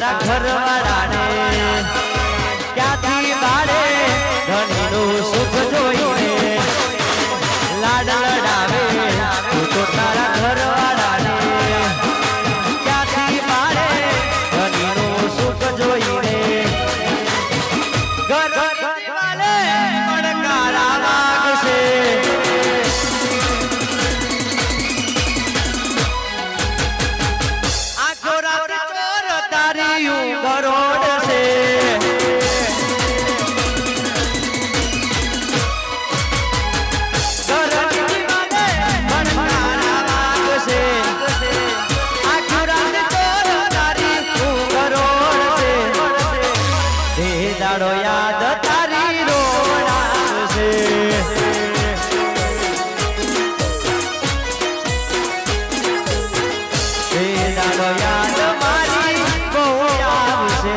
મારા ઘરવાળા દાડો યાદ તારી રોવડાશે એ દાડો યાદ મારી બહુ આવશે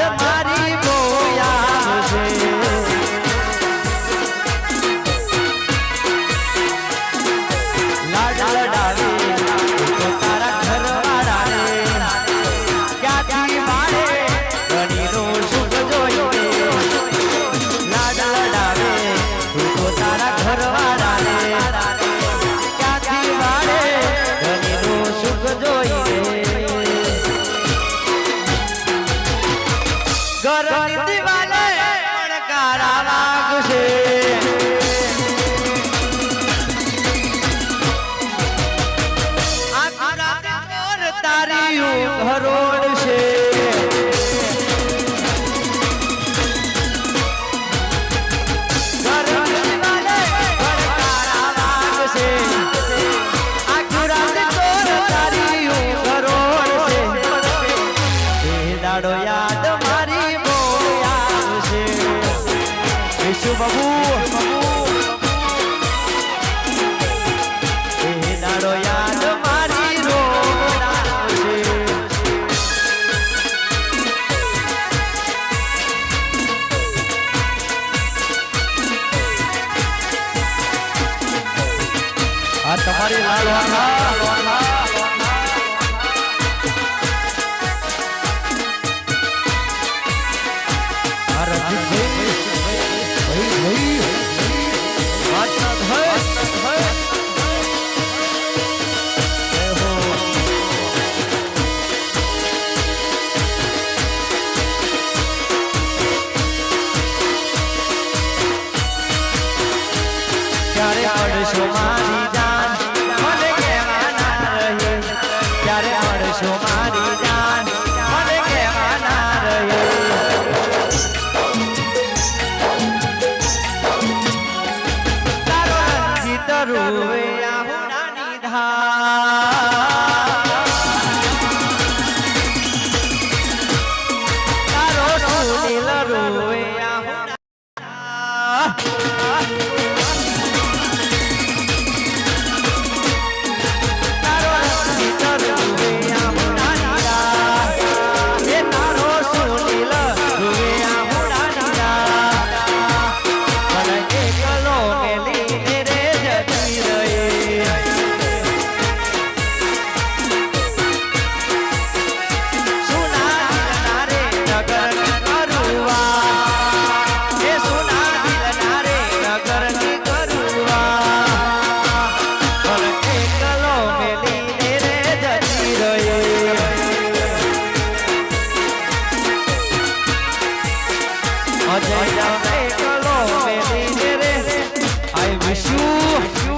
Ave Maria. આવડશો મારી Ajay Jamaica, Lord, baby, I wish you.